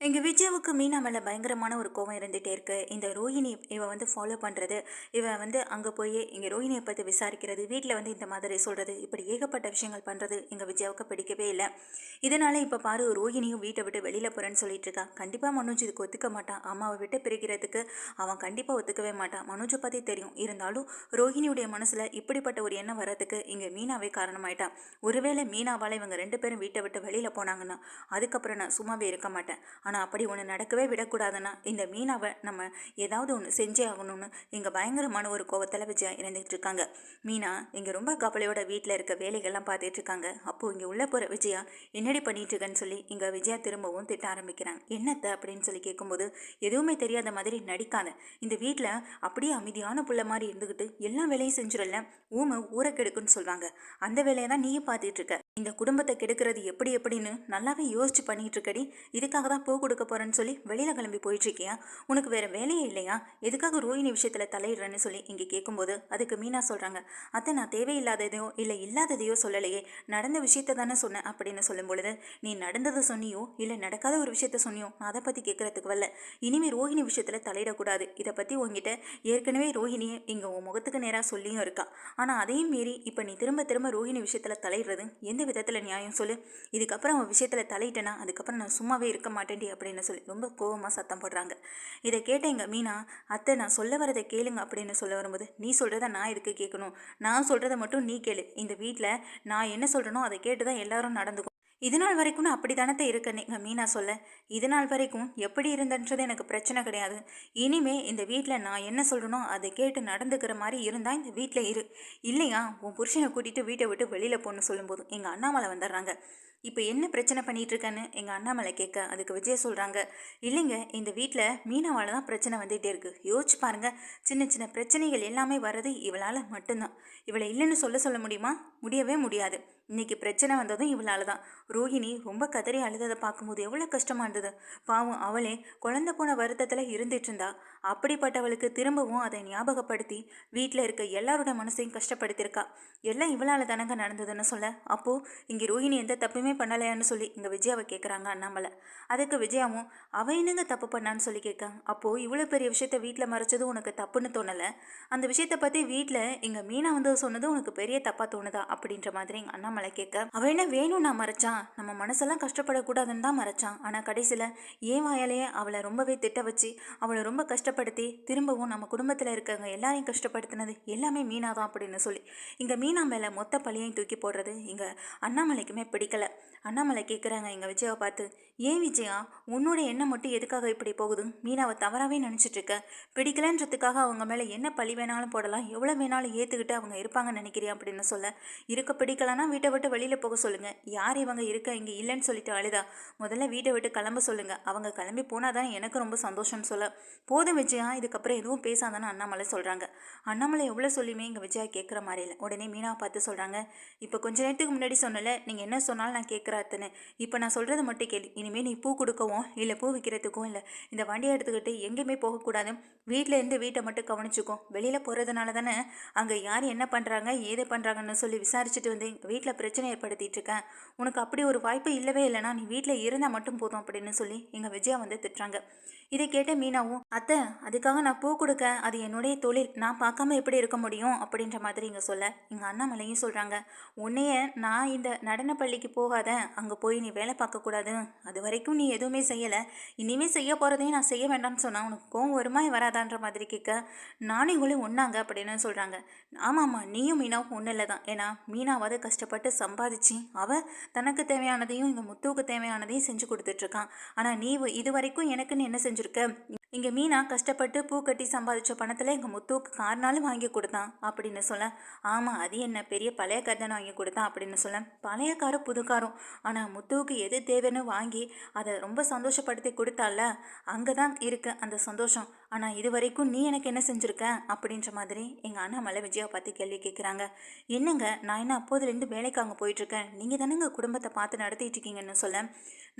எங்கள் விஜயாவுக்கு மீனா மேலே பயங்கரமான ஒரு கோவம் இருந்துகிட்டே இருக்கு. இந்த ரோஹிணி இவன் வந்து ஃபாலோ பண்ணுறது இவன் வந்து அங்கே போய் இங்கே ரோஹிணியை பற்றி விசாரிக்கிறது வீட்டில் வந்து இந்த மாதிரி சொல்கிறது இப்படி ஏகப்பட்ட விஷயங்கள் பண்ணுறது எங்கள் விஜயாவுக்கு பிடிக்கவே இல்லை. இதனால் இப்போ பாரு ரோஹிணியும் வீட்டை விட்டு வெளியில் போகிறேன்னு சொல்லிட்டு இருக்கா. கண்டிப்பாக மனோஜ் இதுக்கு ஒத்துக்க மாட்டான். அம்மாவை விட்டு பிரிக்கிறதுக்கு அவன் கண்டிப்பாக ஒத்துக்கவே மாட்டான். மனோஜை பற்றி தெரியும். இருந்தாலும் ரோஹிணியுடைய மனசில் இப்படிப்பட்ட ஒரு எண்ணம் வர்றதுக்கு இங்கே மீனாவே காரணமாயிட்டான் ஒருவேளை மீனாவால் இவங்க ரெண்டு பேரும் வீட்டை விட்டு வெளியில் போனாங்கன்னா அதுக்கப்புறம் நான் சும்மாவே இருக்க மாட்டேன். ஆனால் அப்படி ஒன்று நடக்கவே விடக்கூடாதுன்னா இந்த மீனாவை நம்ம ஏதாவது ஒன்று செஞ்சே ஆகணும்னு இங்கே பயங்கரமான ஒரு கோவத்தில் விஜயா இறந்துகிட்டு இருக்காங்க. மீனா இங்கே ரொம்ப கவலையோட வீட்டில் இருக்க வேலைகள்லாம் பார்த்துட்டு இருக்காங்க. அப்போது இங்கே உள்ளே போகிற விஜயா என்னடி பண்ணிட்டு இருக்கேன்னு சொல்லி இங்கே விஜயா திரும்பவும் திட்ட ஆரம்பிக்கிறாங்க. என்னத்த? அப்படின்னு சொல்லி கேட்கும்போது எதுவுமே தெரியாத மாதிரி நடிக்காத. இந்த வீட்டில் அப்படியே அமைதியான புள்ள மாதிரி இருந்துக்கிட்டு எல்லா வேலையும் செஞ்சிடல ஊமை ஊரை கெடுக்குன்னு சொல்லுவாங்க அந்த வேலையை தான் நீயும் பார்த்துட்டு இருக்க. இந்த குடும்பத்தை கெடுக்கிறது எப்படி எப்படின்னு நல்லாவே யோசிச்சு பண்ணிட்டு இருக்கடி. இதுக்காக தான் பூ கொடுக்க போறேன்னு சொல்லி வெளியில கிளம்பி போயிட்டு இருக்கியா உனக்கு வேற வேலையே இல்லையா? எதுக்காக ரோஹிணி விஷயத்துல தலையிடுறேன்னு சொல்லி இங்க கேட்கும்போது அதுக்கு மீனா சொல்றாங்க அத்தை நான் தேவையில்லாததையோ இல்லை இல்லாததையோ சொல்லலையே. நடந்த விஷயத்த தானே சொன்னேன் அப்படின்னு சொல்லும் பொழுது நீ நடந்ததை சொன்னியோ இல்லை நடக்காத ஒரு விஷயத்த சொன்னியோ? நான் அதை பத்தி கேட்கறதுக்கு வரல. இனிமே ரோஹிணி விஷயத்துல தலையிடக்கூடாது. இதை பத்தி உங்ககிட்ட ஏற்கனவே ரோஹிணியை இங்க உன் முகத்துக்கு நேராக சொல்லியும் இருக்கா. ஆனா அதையும் மீறி இப்போ நீ திரும்ப திரும்ப ரோஹிணி விஷயத்துல தலையிடுறது எந்த விதத்தில் நியாயம் சொல்லு? இதுக்கப்புறம் அவன் விஷயத்தில் தலையிட்டேன்னா அதுக்கப்புறம் நான் சும்மாவே இருக்க மாட்டேன்டி அப்படின்னு சொல்லி ரொம்ப கோவமாக சத்தம் போடுறாங்க. இதை கேட்டேங்க மீனா. அத்தை நான் சொல்ல வரதை கேளுங்க அப்படின்னு சொல்ல வரும்போது நீ சொல்கிறத நான் இதுக்கு கேட்கணும்? நான் சொல்கிறத மட்டும் நீ கேளு. இந்த வீட்டில் நான் என்ன சொல்கிறனோ அதை கேட்டு தான் எல்லாரும் நடந்துக்கும். இது நாள் வரைக்கும் நான் அப்படி தானத்தை இருக்கேன் எங்கள் மீனா சொல்ல. இது நாள் வரைக்கும் எப்படி இருந்தன்றது எனக்கு பிரச்சனை கிடையாது. இனிமே இந்த வீட்டில் நான் என்ன சொல்கிறனோ அதை கேட்டு நடந்துக்கிற மாதிரி இருந்தால் இந்த வீட்டில் இரு. இல்லையா? உன் புருஷனை கூட்டிகிட்டு வீட்டை விட்டு வெளியில் போகணும்னு சொல்லும்போது எங்கள் அண்ணாமலை வந்துடுறாங்க. இப்போ என்ன பிரச்சனை பண்ணிட்டு இருக்கேன்னு எங்கள் அண்ணாமலை கேட்க அதுக்கு விஜய் சொல்கிறாங்க இல்லைங்க இந்த வீட்டில் மீனாவால் தான் பிரச்சனை வந்துகிட்டே இருக்குது யோசிச்சு பாருங்கள் சின்ன சின்ன பிரச்சனைகள் எல்லாமே வர்றது இவளால் மட்டும்தான். இவளை இல்லைன்னு சொல்ல சொல்ல முடியுமா? முடியவே முடியாது. இன்னைக்கு பிரச்சனை வந்ததும் இவளால் தான். ரோஹிணி ரொம்ப கதறி அழுததை பார்க்கும்போது எவ்வளோ கஷ்டமாக இருந்தது. பாவம் அவளே குழந்தை போன வருத்தத்தில் இருந்துட்டு இருந்தா. அப்படிப்பட்டவளுக்கு திரும்பவும் அதை ஞாபகப்படுத்தி வீட்டில் இருக்க எல்லாரோட மனசையும் கஷ்டப்படுத்தியிருக்கா. எல்லாம் இவளால் தானங்க நடந்ததுன்னு சொல்ல? அப்போது இங்கே ரோஹிணி எந்த தப்புமே பண்ணலையான்னு சொல்லி இங்கே விஜயாவை கேட்குறாங்க அண்ணாமலை. அதுக்கு விஜயாவும் அவ என்னங்க தப்பு பண்ணான்னு சொல்லி கேட்காங்க அப்போது இவ்வளோ பெரிய விஷயத்த வீட்டில் மறைச்சதும் உனக்கு தப்புன்னு தோணலை? அந்த விஷயத்தை பற்றி வீட்டில் இங்கே மீனா வந்து சொன்னது உனக்கு பெரிய தப்பாக தோணுதா? அப்படின்ற மாதிரி எங்கள் அண்ணாமலை கேட்க அவ என்ன வேணும் நான் மறைச்சான்? நம்ம மனசெல்லாம் கஷ்டப்படக்கூடாதுன்னு தான் மறைச்சான். ஆனால் கடைசியில் ஏன் வாயாலேயே அவளை ரொம்பவே திட்ட வச்சு அவளை ரொம்ப கஷ்டப்படுத்தி திரும்பவும் நம்ம குடும்பத்தில் இருக்கவங்க எல்லாரையும் கஷ்டப்படுத்தினது எல்லாமே மீனா தான் அப்படின்னு சொல்லி. இங்கே மீனா மேலே மொத்த பழியையும் தூக்கி போடுறது இங்கே அண்ணாமலைக்குமே பிடிக்கல. அண்ணாமலை கேட்குறாங்க எங்கள் விஜயாவை பார்த்து ஏன் விஜயா உன்னோட எண்ணம் மட்டும் எதுக்காக இப்படி போகுது? மீனாவை தவறாகவே நினச்சிட்ருக்க பிடிக்கலன்றதுக்காக அவங்க மேலே என்ன பழி வேணாலும் போடலாம். எவ்வளோ வேணாலும் ஏற்றுக்கிட்டு அவங்க இருப்பாங்கன்னு நினைக்கிறியா? அப்படின்னு சொல்ல இருக்க பிடிக்கலன்னா வீட்டை விட்டு வெளியில் போக சொல்லுங்கள் யார் இவங்க இருக்க இங்கே இல்லைன்னு சொல்லிட்டு அழுதா? முதல்ல வீட்டை விட்டு கிளம்ப சொல்லுங்கள் அவங்க கிளம்பி போனால் தான் எனக்கு ரொம்ப சந்தோஷம்னு சொல்ல. போதும் விஜயா இதுக்கப்புறம் எதுவும் பேசாதான்னு அண்ணாமலை சொல்கிறாங்க அண்ணாமலை எவ்வளோ சொல்லியுமே இங்கே விஜயா கேட்குற மாதிரி இல்லை. உடனே மீனா பார்த்து சொல்கிறாங்க இப்போ கொஞ்ச நேரத்துக்கு முன்னாடி சொன்னல நீங்கள் என்ன சொன்னாலும் நான் கேட்குறாத்துன்னு இப்போ நான் சொல்கிறத மட்டும் கேள்வி இனிமேல் நீ பூ கொடுக்கவும் இல்லை பூ விற்கிறதுக்கும் இல்லை. இந்த வண்டியை எடுத்துக்கிட்டு எங்கேயுமே போகக்கூடாது வீட்டில் இருந்து வீட்டை மட்டும் கவனிச்சுக்கும் வெளியில் போகிறதுனால தானே அங்கே யார் என்ன பண்ணுறாங்க ஏது பண்ணுறாங்கன்னு சொல்லி விசாரிச்சுட்டு வந்து எங்கள் வீட்டில் பிரச்சனை ஏற்படுத்திட்டு இருக்கேன். உனக்கு அப்படி ஒரு வாய்ப்பு இல்லவே இல்லைனா நீ வீட்டில் இருந்தால் மட்டும் போதும் அப்படின்னு சொல்லி எங்கள் விஜயா வந்து திட்டுறாங்க. இதை கேட்ட மீனாவும் அத்தை அதுக்காக நான் பூ கொடுக்க அது என்னுடைய தொழில். நான் பார்க்காம எப்படி இருக்க முடியும்? அப்படின்ற மாதிரி இங்கே சொல்ல எங்கள் அண்ணாமலையும் சொல்கிறாங்க உன்னைய நான் இந்த நடனப்பள்ளிக்கு போகாத. அங்கே போய் நீ வேலை பார்க்கக்கூடாது அது வரைக்கும் நீ எதுவுமே செய்யலை. இனிமேல் செய்ய போகிறதையும் நான் செய்ய வேண்டாம்னு சொன்னால் உனக்கு கோவம் வருமா வராதான்ற மாதிரி கேட்க நானும் இவங்களும் ஒன்றாங்க அப்படின்னு சொல்கிறாங்க ஆமாம்மா நீயும் மீனாவும் ஒன்றும் இல்லை தான். ஏன்னா மீனாவது கஷ்டப்பட்டு சம்பாதிச்சு அவள் தனக்கு தேவையானதையும் இங்கே முத்துவுக்கு தேவையானதையும் செஞ்சு கொடுத்துட்ருக்கான் ஆனால் நீ இது வரைக்கும் எனக்குன்னு என்ன செஞ்சு செஞ்சுருக்க இங்கே மீனா கஷ்டப்பட்டு பூ கட்டி சம்பாதிச்ச பணத்தில் எங்கள் முத்துவுக்கு கார்னாலும் வாங்கி கொடுத்தான் அப்படின்னு சொல்ல. ஆமாம் அது என்ன பெரிய பழைய கார் தானே வாங்கி கொடுத்தான் அப்படின்னு சொல்ல. பழைய காரும் புது காரும். ஆனால் முத்துவுக்கு எது தேவைன்னு வாங்கி அதை ரொம்ப சந்தோஷப்படுத்தி கொடுத்தால அங்கே தான் இருக்கு அந்த சந்தோஷம். ஆனால் இது வரைக்கும் நீ எனக்கு என்ன செஞ்சுருக்க? அப்படின்ற மாதிரி எங்கள் அண்ணா மலை விஜயா பார்த்து கேள்வி கேட்குறாங்க என்னங்க நான் என்ன அப்போதுலேருந்து வேலைக்கு அங்கே போயிட்டுருக்கேன்? நீங்கள் தானேங்க குடும்பத்தை பார்த்து நடத்திட்டு இருக்கீங்கன்னு சொல்ல.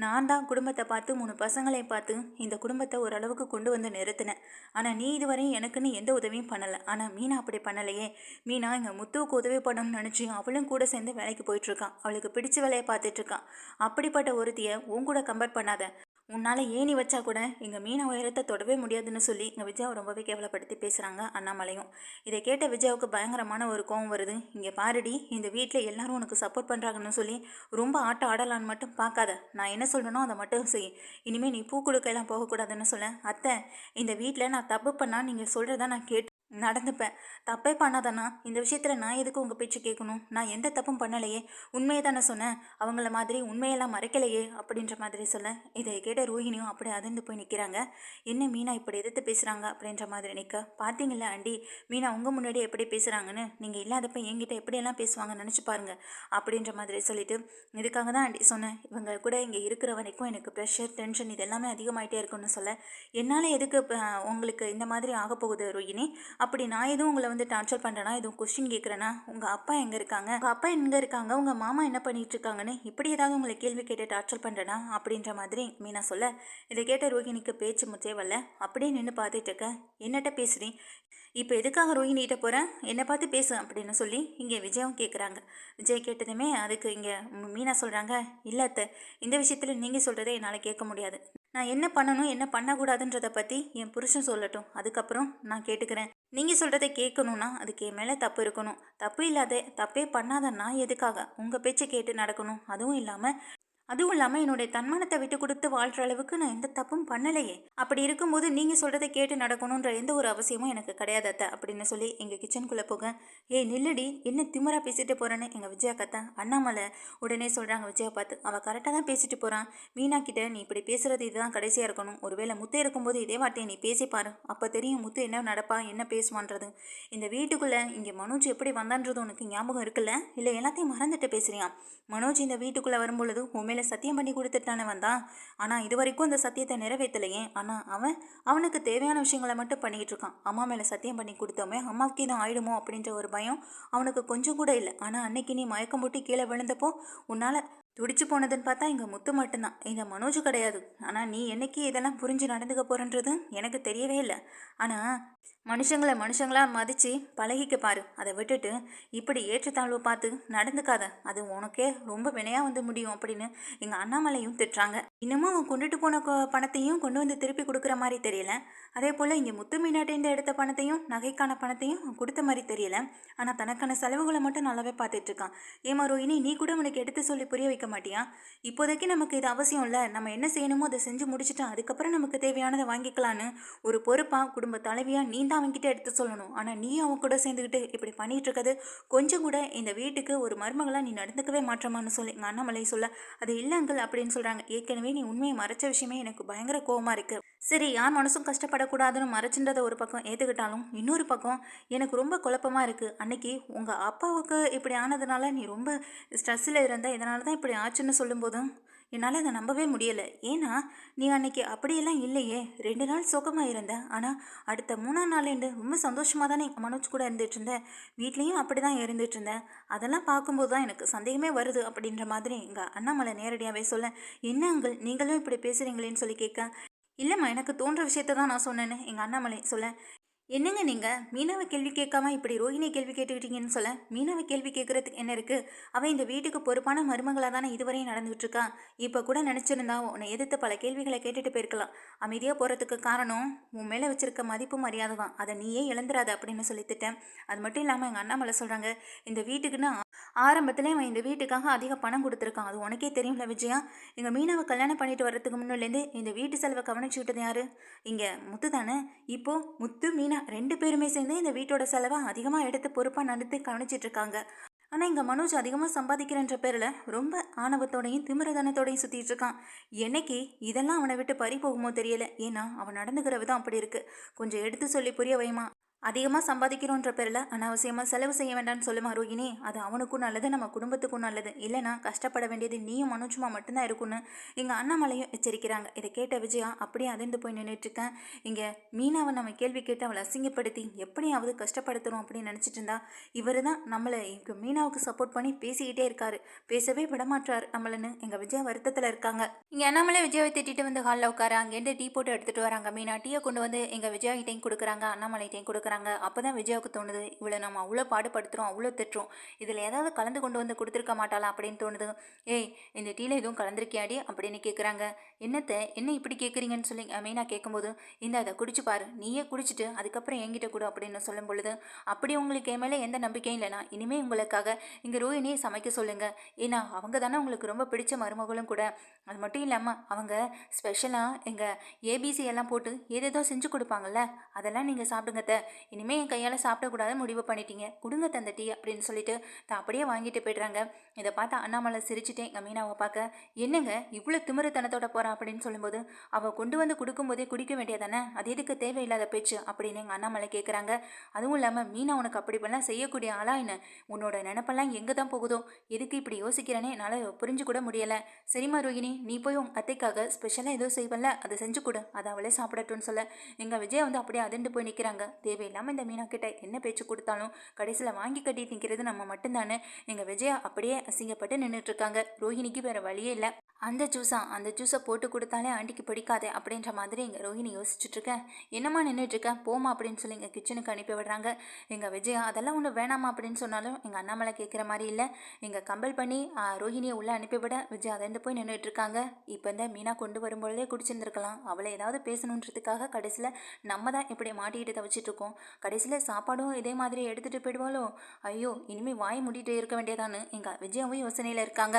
நான் தான் குடும்பத்தை பார்த்து மூணு பசங்களை பார்த்து இந்த குடும்பத்தை ஓரளவுக்கு கொண்டு வந்து நிறுத்தினேன் ஆனால் நீ இதுவரையும் எனக்குன்னு எந்த உதவியும் பண்ணலை. ஆனால் மீனா அப்படி பண்ணலையே. மீனா எங்கள் முத்துவுக்கு உதவி பண்ணணும்னு நினச்சி அவளும் கூட சேர்ந்து வேலைக்கு போயிட்டுருக்கான் அவளுக்கு பிடிச்ச வேலையை பார்த்துட்ருக்கான் அப்படிப்பட்ட ஒருத்தியை உன் கூட கம்பேர் பண்ணாத. உன்னால் ஏணி வச்சா கூட எங்கள் மீன உயரத்தை தொடவே முடியாதுன்னு சொல்லி எங்கள் விஜயாவை ரொம்பவே கேவலப்படுத்தி பேசுகிறாங்க அண்ணாமலையும். இதை கேட்ட விஜயாவுக்கு பயங்கரமான ஒரு கோவம் வருது. இங்கே பாருடி இந்த வீட்டில் எல்லாரும் உனக்கு சப்போர்ட் பண்ணுறாங்கன்னு சொல்லி ரொம்ப ஆட்டம் ஆடலான்னு மட்டும் பார்க்காத. நான் என்ன சொல்கிறேனோ அதை மட்டும் செய். இனிமேல் நீ பூ கொடுக்கலாம் போகக்கூடாதுன்னு சொல்ல. அத்தை இந்த வீட்டில் நான் தப்பு பண்ணால் நீங்கள் சொல்கிறத நான் கேட்டு நடந்துப்பேன். தப்பே பண்ணாதானா இந்த விஷயத்தில் நான் எதுக்கு உங்கள் பேச்சு கேட்கணும்? நான் எந்த தப்பும் பண்ணலையே. உண்மையை தானே சொன்னேன். அவங்கள மாதிரி உண்மையெல்லாம் மறைக்கலையே அப்படின்ற மாதிரி சொல்ல. இதை கேட்ட ரோஹிணியும் அப்படி அதிர்ந்து போய் நிற்கிறாங்க என்ன மீனா இப்படி எதிர்த்து பேசுகிறாங்க அப்படின்ற மாதிரி நிற்க. பார்த்தீங்களா ஆண்டி மீனா உங்கள் முன்னாடி எப்படி பேசுகிறாங்கன்னு நீங்கள் இல்லாதப்ப என்கிட்ட எப்படியெல்லாம் பேசுவாங்க நினச்சி பாருங்க. அப்படின்ற மாதிரி சொல்லிட்டு இதுக்காக தான் ஆண்டி சொன்னேன். இவங்க கூட இங்கே இருக்கிற வரைக்கும் எனக்கு ப்ரெஷர் டென்ஷன் இது எல்லாமே அதிகமாகிட்டே இருக்குன்னு சொல்ல. என்னால் எதுக்கு உங்களுக்கு இந்த மாதிரி ஆக போகுது ரோஹிணி? அப்படி நான் எதுவும் உங்களை வந்து டார்ச்சர் பண்ணுறேன்னா எதுவும் கொஸ்டின் கேட்குறேன்னா உங்கள் அப்பா எங்கே இருக்காங்க? உங்கள் அப்பா எங்கே இருக்காங்க? உங்கள் மாமா என்ன பண்ணிட்டு இருக்காங்கன்னு இப்படி ஏதாவது உங்களை கேள்வி கேட்டு டார்ச்சர் பண்ணுறேனா அப்படின்ற மாதிரி மீனா சொல்ல இதை கேட்ட ரோஹிணிக்கு பேச்சு முச்சே வரல. அப்படியே நின்று பார்த்துட்டு இருக்க. என்னட்ட பேசுகிறேன் இப்போ எதுக்காக ரோஹினிகிட்ட போகிறேன் என்னை பார்த்து பேசு அப்படின்னு சொல்லி இங்கே விஜயும் கேட்குறாங்க விஜய் கேட்டதுமே அதுக்கு இங்கே மீனா சொல்கிறாங்க இல்லை அத்தை இந்த விஷயத்தில் நீங்கள் சொல்கிறதே என்னால் கேட்க முடியாது. நான் என்ன பண்ணணும் என்ன பண்ணக்கூடாதுன்றதை பற்றி என் புருஷன் சொல்லட்டும். அதுக்கப்புறம் நான் கேட்டுக்கிறேன். நீங்கள் சொல்கிறத கேட்கணுன்னா அதுக்கு என் மேலே தப்பு இருக்கணும். தப்பு இல்லாத தப்பே பண்ணாத நான் எதுக்காக? உங்கள் பேச்சை கேட்டு நடக்கணும். அதுவும் இல்லாமல் அதுவும் இல்லாமல் என்னுடைய தன்மானத்தை விட்டு கொடுத்து வாழ்கிற அளவுக்கு நான் எந்த தப்பும் பண்ணலையே. அப்படி இருக்கும்போது நீங்கள் சொல்கிறத கேட்டு நடக்கணுன்ற எந்த ஒரு அவசியமும் எனக்கு கிடையாது அத்தை அப்படின்னு சொல்லி எங்கள் கிச்சனுக்குள்ளே போக ஏய் நில்லடி என்ன திமரா பேசிட்டு போகிறேன்னு எங்கள் விஜயா கத்தா அண்ணாமலை உடனே சொல்கிறாங்க விஜயா பார்த்து. அவள் கரெக்டாக தான் பேசிட்டு போகிறான் மீனா கிட்ட நீ இப்படி பேசுகிறது இதுதான் கடைசியாக இருக்கணும். ஒருவேளை முத்து இருக்கும்போது இதே வார்த்தையை நீ பேசி பாரு. அப்போ தெரியும் முத்து என்ன நடப்பா என்ன பேசுவான்றது. இந்த வீட்டுக்குள்ளே இங்கே மனோஜ் எப்படி வந்தான்றது உனக்கு ஞாபகம் இருக்குல்ல? இல்லை எல்லாத்தையும் மறந்துட்டு பேசுறியா? மனோஜ் இந்த வீட்டுக்குள்ளே வரும்பொழுது உன் மேலே சத்தியம் பண்ணி கொடுத்துட்டானே வந்தான். ஆனால் இது வரைக்கும் அந்த சத்தியத்தை நிறைவேற்றலையே ஆனால் அவன் அவனுக்கு தேவையான விஷயங்களை மட்டும் பண்ணிக்கிட்டு இருக்கான். அம்மா மேலே சத்தியம் பண்ணி கொடுத்தோமே அம்மாவுக்கு எதுவும் ஆயிடுமோ அப்படின்ற ஒரு பயம் அவனுக்கு கொஞ்சம் கூட இல்லை. ஆனால் அன்னைக்கு நீ மயக்கம் போட்டு கீழே விழுந்தப்போ உன்னால் துடிச்சு போனதுன்னு பார்த்தா இங்கே முத்து மட்டும்தான். இந்த மனோஜ் கிடையாது. ஆனால் நீ என்னைக்கு இதெல்லாம் புரிஞ்சு நடந்துக்க போகிறன்றது எனக்கு தெரியவே இல்லை. ஆனால் மனுஷங்களை மனுஷங்களாக மதித்து பழகிக்க பாரு. அதை விட்டுட்டு இப்படி ஏற்றத்தாழ்வு பார்த்து நடந்துக்காத. அது உனக்கே ரொம்ப வினையாக வந்து முடியும் அப்படின்னு எங்கள் அண்ணாமலையும் திட்டுறாங்க. இன்னமும் அவன் கொண்டுட்டு போன பணத்தையும் கொண்டு வந்து திருப்பி கொடுக்குற மாதிரி தெரியல. அதே போல் இங்கே முத்து மீனாட்டேந்து எடுத்த பணத்தையும் நகைக்கான பணத்தையும் கொடுத்த மாதிரி தெரியல. ஆனால் தனக்கான செலவுகளை மட்டும் நல்லாவே பார்த்துட்ருக்கான் ஏமா ரோஹினி நீ கூட உனக்கு எடுத்து சொல்லி புரிய வைக்க மாட்டியா? இப்போதைக்கு நமக்கு இது அவசியம் இல்லை. நம்ம என்ன செய்யணுமோ அதை செஞ்சு முடிச்சுட்டா அதுக்கப்புறம் நமக்கு தேவையானதை வாங்கிக்கலான்னு ஒரு பொறுப்பாக குடும்ப தலைவியாக நீ தான் அவங்ககிட்ட எடுத்து சொல்லணும். ஆனால் நீ அவங்க கூட சேர்ந்துக்கிட்டு இப்படி பண்ணிகிட்டு இருக்கிறது கொஞ்சம் கூட இந்த வீட்டுக்கு ஒரு மருமகளாக நீ நடந்துக்கவே மாற்றமான்னு சொல்லி. எங்கள் அண்ணாமலை சொல்ல அது இல்லைங்கள் அப்படின்னு சொல்கிறாங்க ஏற்கனவே நீ உண்மையை மறைச்ச விஷயமே எனக்கு பயங்கர கோவமாக இருக்குது சரி யார் மனசும் கஷ்டப்படக்கூடாதுன்னு மறைச்சுன்றதை ஒரு பக்கம் ஏற்றுக்கிட்டாலும் இன்னொரு பக்கம் எனக்கு ரொம்ப குழப்பமாக இருக்குது அன்னைக்கு உங்கள் அப்பாவுக்கு இப்படி ஆனதுனால நீ ரொம்ப ஸ்ட்ரெஸ்ஸில் இருந்த. இதனால தான் இப்படி ஆச்சுன்னு சொல்லும்போதும் என்னால் அதை நம்பவே முடியலை. ஏன்னா நீ அன்னைக்கு அப்படியெல்லாம் இல்லையே. ரெண்டு நாள் சோகமாக இருந்த. ஆனால் அடுத்த மூணாம் நாளேண்டு ரொம்ப சந்தோஷமாக தானே மனோஜ் கூட இருந்துட்டு இருந்தேன் வீட்லேயும் அப்படி தான் இருந்துட்டு இருந்தேன் அதெல்லாம் பார்க்கும்போது தான் எனக்கு சந்தேகமே வருது அப்படின்ற மாதிரி எங்கள் அண்ணாமலை நேரடியாகவே சொல்ல என்ன அங்கிள்? நீங்களும் இப்படி பேசுகிறீங்களேன்னு சொல்லி கேட்க இல்லைம்மா எனக்கு தோன்ற விஷயத்த தான் நான் சொன்னேன்னு. எங்கள் அண்ணாமலை சொல்ல என்னங்க நீங்கள் மீனாவை கேள்வி கேட்காம இப்படி ரோஹிணி கேள்வி கேட்டுக்கிட்டீங்கன்னு சொல்ல மீனாவை கேள்வி கேட்குறதுக்கு என்ன இருக்குது அவள் இந்த வீட்டுக்கு பொறுப்பான மருமகளாக தானே இதுவரையும் நடந்துகிட்டு இருக்கா இப்போ கூட நினச்சிருந்தா உன்னை எதிர்த்து பல கேள்விகளை கேட்டுட்டு போயிருக்கலாம். அமைதியாக போகிறதுக்கு காரணம் உன் மேலே வச்சிருக்க மதிப்பு மரியாதை தான். அதை நீயே இழந்துடாத அப்படின்னு சொல்லி திட்டேன். அது மட்டும் இல்லாமல் எங்கள் அண்ணாமலை சொல்கிறாங்க இந்த வீட்டுக்குன்னு ஆரம்பத்திலே அவன் இந்த வீட்டுக்காக அதிக பணம் கொடுத்துருக்கான். அது உனக்கே தெரியும்ல விஜயா? எங்கள் மீனாவை கல்யாணம் பண்ணிட்டு வர்றதுக்கு முன்னிலேருந்து இந்த வீட்டு செலவை கவனிச்சுக்கிட்டது யாரு? இங்கே முத்து தானே? இப்போது முத்து மீனா ரெண்டு பேருமே சேர்ந்து இந்த வீட்டோட செலவை அதிகமாக எடுத்து பொறுப்பாக நடத்தி கவனிச்சிட்டு இருக்காங்க ஆனால் இங்கே மனோஜ் அதிகமாக சம்பாதிக்கிறன்ற பேரில் ரொம்ப ஆணவத்தோடையும் திமிரதனத்தோடையும் சுற்றிட்டு இருக்கான் என்னைக்கு இதெல்லாம் அவனை விட்டு பறி போகுமோ தெரியல. ஏன்னா அவன் நடந்துக்கிற விதம் அப்படி இருக்குது கொஞ்சம் எடுத்து சொல்லி புரிய வைமா. அதிகமாக சம்பாதிக்கிறோன்ற பேரில் அனாவசியமாக செலவு செய்ய வேண்டாம்னு சொல்லுமா ரோகிணி அது அவனுக்கும் நல்லது நம்ம குடும்பத்துக்கும் நல்லது. இல்லைனா கஷ்டப்பட வேண்டியது நீயும் மனோஜுமா மட்டும்தான் இருக்குன்னு எங்கள் அண்ணாமலையும் எச்சரிக்கிறாங்க. இதை கேட்ட விஜயா அப்படியே அதிர்ந்து போய் நின்றுட்டுருக்கேன் இங்கே மீனாவை நம்ம கேள்வி கேட்டு அவளை அசிங்கப்படுத்தி எப்படியாவது கஷ்டப்படுத்துகிறோம் அப்படின்னு நினச்சிட்டு இருந்தா இவர் தான் நம்மளை இங்கே மீனாவுக்கு சப்போர்ட் பண்ணி பேசிக்கிட்டே இருக்காரு. பேசவே விடமாட்டார் நம்மளன்னு எங்கள் விஜயா வருத்தத்தில் இருக்காங்க. இங்கே அண்ணாமலை விஜயாவை திட்டிட்டு வந்து ஹாலில் உட்கார? அங்கேருந்து டீ போட்டு எடுத்துகிட்டு வராங்க. மீனா டீயை கொண்டு வந்து எங்கள் விஜயாகிட்டையும் கொடுக்குறாங்க அண்ணாமலைகிட்டையும் கொடுக்குறாங்க. கொடுக்குறாங்க. அப்போ தான் விஜயாவுக்கு தோணுது இவ்வளோ நம்ம அவ்வளோ பாடுபடுத்துகிறோம் அவ்வளோ திட்டுறோம். இதில் ஏதாவது கலந்து கொண்டு வந்து கொடுத்துருக்க மாட்டாளா? அப்படின்னு தோணுது. ஏய் இந்த டீல எதுவும் கலந்துருக்கியாடி? அப்படின்னு கேட்குறாங்க என்னத்தை என்ன இப்படி கேட்குறீங்கன்னு சொல்லி மெயினாக கேட்கும்போது இந்த அதை குடிச்சு பாரு. நீயே குடிச்சிட்டு அதுக்கப்புறம் என்கிட்ட கொடு அப்படின்னு சொல்லும் பொழுது அப்படி உங்களுக்கு என் மேலே எந்த நம்பிக்கையும் இல்லைனா இனிமேல் உங்களுக்காக இங்கே ரோஹினியை சமைக்க சொல்லுங்கள் ஏன்னா அவங்க தானே உங்களுக்கு ரொம்ப பிடிச்ச மருமகளும் கூட. அது மட்டும் இல்லாமல் அவங்க ஸ்பெஷலாக எங்கள் ஏபிசி எல்லாம் போட்டு ஏதேதோ செஞ்சு கொடுப்பாங்கல்ல? அதெல்லாம் நீங்கள் சாப்பிடுங்கத்தை இனிமேல் என் கையால் சாப்பிடக்கூடாதுன்னு முடிவு பண்ணிட்டீங்க. கொடுங்க தந்த டீ அப்படின்னு சொல்லிட்டு தான் அப்படியே வாங்கிட்டு போய்ட்றாங்க. இதை பார்த்தா அண்ணாமலை சிரிச்சுட்டேன். எங்கள் மீனாவை பார்க்க என்னங்க இவ்வளோ திமிருத்தனத்தோட போகிறா அப்படின்னு சொல்லும்போது அவள் கொண்டு வந்து கொடுக்கும்போதே குடிக்க வேண்டியதானே? அது எதுக்கு தேவையில்லாத பேச்சு? அப்படின்னு எங்கள் அண்ணாமலை கேட்குறாங்க அதுவும் இல்லாமல் மீனா உனக்கு அப்படி இப்படிலாம் செய்யக்கூடிய ஆளா என்ன? உன்னோட நினப்பெல்லாம் எங்கே தான் போகுதோ? எதுக்கு இப்படி யோசிக்கிறேனே? என்னால் புரிஞ்சு கூட முடியலை. சரிம்மா ரோஹிணி நீ போய் உங்கள் அத்தைக்காக ஸ்பெஷலாக ஏதோ செய்வல்ல? அதை செஞ்சு கொடு. அதை அவளே சாப்பிடட்டும்னு சொல்ல. எங்கள் விஜய் வந்து அப்படியே அதிர்ந்து போய் நிற்கிறாங்க தேவையில்லாமல் இந்த மீனாக்கிட்ட என்ன பேச்சு கொடுத்தாலும் கடைசியில் வாங்கி கட்டி நிற்கிறது நம்ம மட்டும்தானே. எங்கள் விஜயா அப்படியே அசிங்கப்பட்டு நின்றுட்டு இருக்காங்க. ரோஹிணிக்கு வேறு வழியே இல்லை. அந்த ஜூஸா அந்த ஜூஸை போட்டு கொடுத்தாலே ஆண்டிக்கு பிடிக்காதே அப்படின்ற மாதிரி எங்கள் ரோஹிணி யோசிச்சிட்டுருக்கேன் என்னம்மா நின்றுட்டு போமா அப்படின்னு சொல்லி எங்கள் கிச்சனுக்கு அனுப்பி விடுறாங்க. எங்கள் விஜயா அதெல்லாம் ஒன்று வேணாமா அப்படின்னு சொன்னாலும் எங்கள் அண்ணாமலை கேட்குற மாதிரி இல்லை. எங்கள் கம்பல் பண்ணி ரோஹிணியை உள்ளே அனுப்பிவிட விஜயா அதேந்து போய் நின்றுட்டுருக்காங்க இப்போ இந்த மீனா கொண்டு வரும்பொழுதே குடிச்சிருந்துருக்கலாம். அவளை ஏதாவது பேசணுன்றதுக்காக கடைசியில் நம்ம தான் இப்படி மாட்டிக்கிட்டு தவிச்சிட்டு இருக்கோம் கடைசியில் சாப்பாடும் இதே மாதிரி எடுத்துகிட்டு போயிடுவாளோ? ஐயோ இனிமேல் வாய் மூடிட்டு இருக்க வேண்டியதான்னு எங்கள் விஜயாவும் யோசனையில் இருக்காங்க.